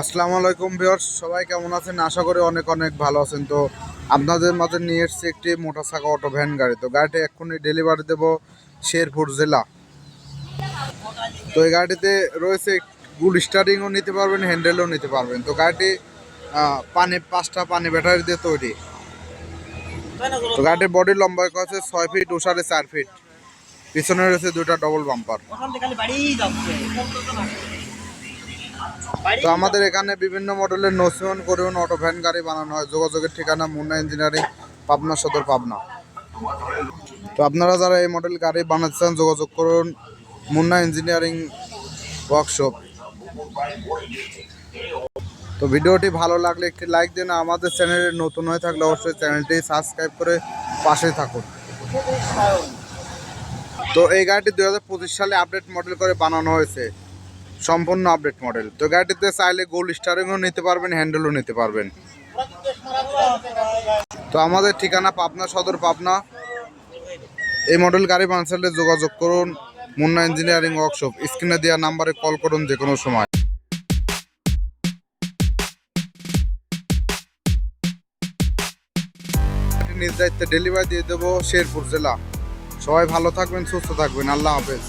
আসসালামু আলাইকুম ভিউয়ার্স, সবাই কেমন আছেন? আশা করি অনেক অনেক ভালো আছেন। তো আপনাদের মাঝে নিয়ে এসেছি একটি মোটর সাইকেল অটো ভ্যান গাড়ি। তো গাড়িটি এক্ষুনি ডেলিভারি দেবো শেরপুর জেলা। তো এই গাড়িতে রয়েছে গুল স্টারিংও নিতে পারবেন হ্যান্ডেলও নিতে পারবেন। তো গাড়িটি পানি, পাঁচটা পানি ব্যাটারি দিয়ে তৈরি। তো গাড়িটির বডি লম্বা আছে, ছয় ফিট সাড়ে চার ফিট পিছনে রয়েছে দুটা ডবল বাম্পার তো আমাদের এখানে বিভিন্ন মডেলের নসিমন করিউন অটো ভ্যান গাড়ি বানানো হয়। যোগাযোগের ঠিকানা মুন্না ইঞ্জিনিয়ারিং পাবনা সদর, পাবনা। তো আপনারা যারা এই মডেল গাড়ি বানাতে চান, যোগাযোগ করুন মুন্না ইঞ্জিনিয়ারিং ওয়ার্কশপ তো ভিডিওটি ভালো লাগলে একটি লাইক দিন। আমাদের চ্যানেলে নতুন হয়ে থাকলে অবশ্যই চ্যানেলটি সাবস্ক্রাইব করে পাশে থাকুন। তো এই গাড়িটি দু হাজার পঁচিশ সালে আপডেট মডেল করে বানানো হয়েছে। সম্পূর্ণ আপডেট মডেল তো গাড়িটিতে চাইলে গোল্ড স্টারিংও নিতে পারবেন হ্যান্ডেলও নিতে পারবেন। তো আমাদের ঠিকানা পাবনা সদর পাবনা। এই মডেল গাড়ি বানাতে যোগাযোগ করুন। মুন্না ইঞ্জিনিয়ারিং ওয়ার্কশপ স্ক্রিনে দেওয়া নাম্বারে কল করুন যে কোনো সময়। ডেলিভারি দিয়ে দেবো শেরপুর জেলা। সবাই ভালো থাকবেন, সুস্থ থাকবেন। আল্লাহ হাফেজ।